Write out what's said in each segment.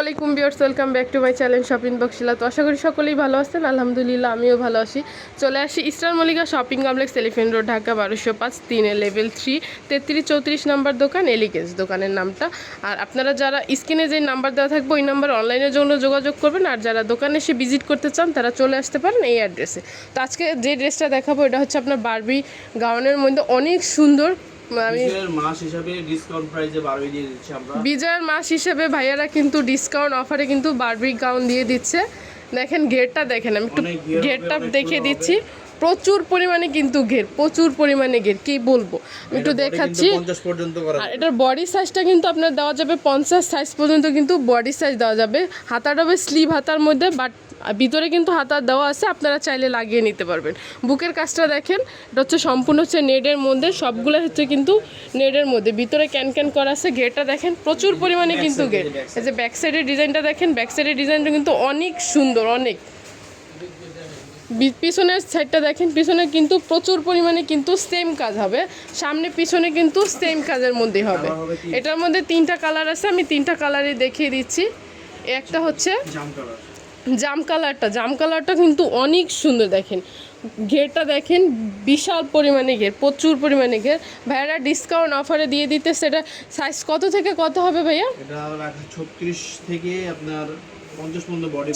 আলাইকুম বিয়ার্স welcome back to my channel shopping বক্সিলা তো আশা করি সকলেই ভালো আছেন, আলহামদুলিল্লাহ আমিও ভালো আছি। চলে আসি Easter Mallika shopping complex, elephant road, Dhaka বারোশো পাঁচ, তিনে লেভেল থ্রি, তেত্রিশ চৌত্রিশ নাম্বার দোকান এলিগেন্স দোকানের নামটা। আর আপনারা যারা স্ক্রিনে যে নাম্বার দেওয়া থাকবে, ওই নাম্বার অনলাইনের জন্য যোগাযোগ করবেন, আর যারা দোকানে এসে ভিজিট করতে চান, তারা চলে আসতে পারেন এই অ্যাড্রেসে। তো আজকে যে ড্রেসটা দেখাবো, এটা হচ্ছে আপনার বারবি গাউনের মধ্যে অনেক সুন্দর বিজয়ের মাস হিসাবে ডিসকাউন্ট প্রাইসে বারোই দিয়ে দিচ্ছি আমরা। বিজয়ের মাস হিসেবে ভাইয়ারা কিন্তু ডিসকাউন্ট অফারে কিন্তু বারবি গাউন দিয়ে দিচ্ছে। দেখেন গেটটা দেখেন আমি একটু গেটটা ঘের হবে, ঘেরটা অনেক দেখে দিচ্ছি। প্রচুর পরিমাণে কিন্তু ঘের প্রচুর পরিমাণে ঘের কি বলব? আমি একটু দেখাচ্ছি। আর এটার বডি সাইজটা কিন্তু আপনার দেওয়া যাবে পঞ্চাশ সাইজ পর্যন্ত কিন্তু বডি সাইজ দেওয়া যাবে। হাতাটা হবে স্লিভ হাতার মধ্যে বাট ভিতরে কিন্তু হাতা দেওয়া আছে আপনারা চাইলে লাগিয়ে নিতে পারবেন। বুকের কাজটা দেখেন এটা হচ্ছে সম্পূর্ণ হচ্ছে নেডের মধ্যে সবগুলো হচ্ছে কিন্তু নেডের মধ্যে। ভিতরে ক্যান ক্যান করা আছে ঘেরটা দেখেন প্রচুর পরিমাণে কিন্তু ঘের। এই যে ব্যাক সাইডের ডিজাইনটা দেখেন ব্যাক সাইডের ডিজাইনটা কিন্তু অনেক সুন্দর অনেক। পিছনের সাইডটা দেখেন পিছনে কিন্তু প্রচুর পরিমাণে কিন্তু সেম কাজ হবে। সামনে পিছনে কিন্তু সেম কাজের মধ্যেই হবে। এটার মধ্যে তিনটা কালার আছে আমি তিনটা কালারই দেখিয়ে দিচ্ছি। একটা হচ্ছে জাম কালারটা জাম কালারটা কিন্তু অনেক সুন্দর দেখেন। ঘেরটা দেখেন বিশাল পরিমাণে ঘের প্রচুর পরিমাণে ঘের। ভাইয়ারা ডিসকাউন্ট অফারে দিয়ে দিতে সেটা সাইজ কত থেকে কত হবে ভাইয়া? এটা ছত্রিশ থেকে আপনার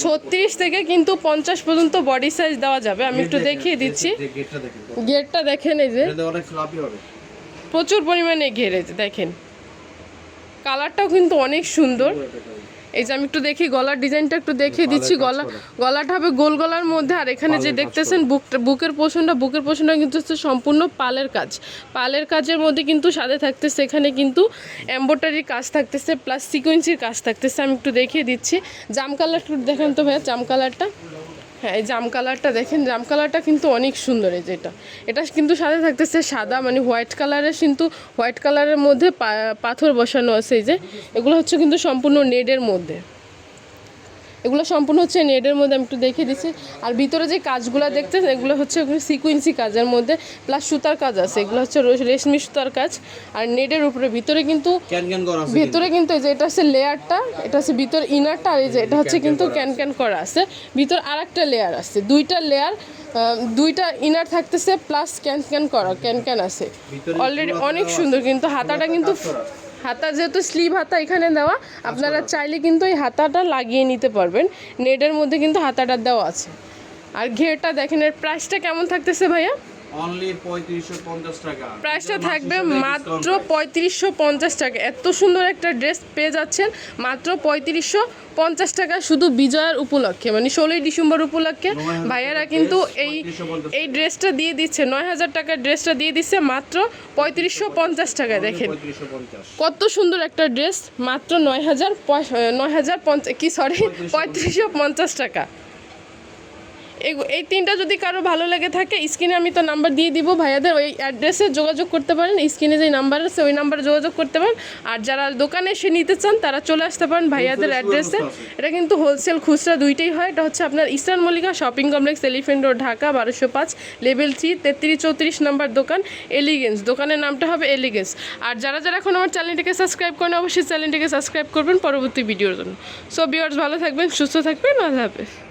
ছত্রিশ থেকে কিন্তু পঞ্চাশ পর্যন্ত বডি সাইজ দেওয়া যাবে। আমি একটু দেখিয়ে দিচ্ছি। গেটটা দেখেন। এই যে। প্রচুর পরিমাণে ঘেরে দেখেন। কালারটাও কিন্তু অনেক সুন্দর। এই যে আমি একটু দেখি গলার ডিজাইনটা একটু দেখিয়ে দিচ্ছি গলা। গলাটা হবে গোল গলার মধ্যে আর এখানে যে দেখতেছেন বুকটা বুকের পোষণটা বুকের পোষণটা কিন্তু হচ্ছে সম্পূর্ণ পালের কাজ। পালের কাজের মধ্যে কিন্তু সাদে থাকতেছে এখানে কিন্তু এম্ব্রয়ডারির কাজ থাকতেছে প্লাস সিকোয়েন্সির কাজ থাকতেছে আমি একটু দেখিয়ে দিচ্ছি। জাম কালার একটু দেখেন তো ভাইয়া জাম কালারটা হ্যাঁ এই জাম কালারটা দেখেন, জাম কালারটা কিন্তু অনেক সুন্দর এই যেটা এটা। কিন্তু সাথে থাকতেছে, সাদা মানে হোয়াইট কালারের কিন্তু হোয়াইট কালারের মধ্যে পাথর বসানো আছে এই যে। এগুলো হচ্ছে কিন্তু সম্পূর্ণ নেডের মধ্যে। এগুলো সম্পূর্ণ হচ্ছে নেডের মধ্যে আমি একটু দেখিয়ে দিচ্ছি। আর ভিতরে যে কাজগুলো দেখতেন এগুলো হচ্ছে সিকুয়েন্সি কাজের মধ্যে প্লাস সুতার কাজ আছে। এগুলো হচ্ছে রেশমি সুতার কাজ। আর নেডের উপরে ভিতরে কিন্তু ভিতরে কিন্তু এই যে এটা হচ্ছে লেয়ারটা এটা হচ্ছে ভিতর ইনারটা আর এই যে এটা হচ্ছে কিন্তু ক্যান ক্যান করা আছে। ভিতর আর একটা লেয়ার আছে। দুইটা লেয়ার দুইটা ইনার থাকতেছে প্লাস ক্যান ক্যান করা ক্যান ক্যান আছে। অলরেডি অনেক সুন্দর কিন্তু হাতাটা কিন্তু। হাতা যেহেতু স্লিভ হাতা এখানে দেওয়া আপনারা চাইলে কিন্তু এই হাতাটা লাগিয়ে নিতে পারবেন। নেটের মধ্যে কিন্তু হাতাটা দেওয়া আছে। আর ঘেরটা দেখেন এর প্রাইসটা কেমন থাকতেছে ভাইয়া? অনলি টাকা। প্রাইসটা থাকবে মাত্র discount price। পঁয়ত্রিশশো পঞ্চাশ টাকা। এত সুন্দর একটা ড্রেস পেয়ে যাচ্ছেন মাত্র পঁয়ত্রিশশো পঞ্চাশ টাকা শুধু বিজয়ের উপলক্ষে মানে ষোলোই ডিসেম্বর উপলক্ষে। ভাইয়ারা কিন্তু এই এই ড্রেসটা দিয়ে দিচ্ছে নয় হাজার টাকার ড্রেসটা দিয়ে দিচ্ছে মাত্র পঁয়ত্রিশশো পঞ্চাশ টাকায় দেখেন। কত সুন্দর একটা ড্রেস মাত্র নয় হাজার নয় হাজার পঞ্চাশ কি সরি পঁয়ত্রিশশো পঞ্চাশ টাকা। এই- এই তিনটা যদি কারও ভালো লেগে থাকে স্ক্রিনে আমি তো নাম্বার দিয়ে দিব। ভাইয়াদের ওই অ্যাড্রেসে যোগাযোগ করতে পারেন। স্ক্রিনে যে নাম্বার আছে ওই নাম্বারে যোগাযোগ করতে পারেন। আর যারা দোকানে এসে নিতে চান তারা চলে আসতে পারেন ভাইয়াদের অ্যাড্রেসে। এটা কিন্তু হোলসেল খুচরা দুইটাই হয়। এটা হচ্ছে আপনার eastern Mallika shopping complex elephant road Dhaka বারোশো পাঁচ লেভেল থ্রি তেত্রিশ চৌত্রিশ নাম্বার দোকান এলিগেন্স। দোকানের নামটা হবে এলিগেন্স। আর যারা যারা এখন আমার চ্যানেলটিকে সাবস্ক্রাইব করেন অবশ্যই চ্যানেলটিকে সাবস্ক্রাইব করবেন পরবর্তী ভিডিওর জন্য। সো বিয়ার্স ভালো থাকবেন সুস্থ থাকবেন আল্লাহ হাফেজ।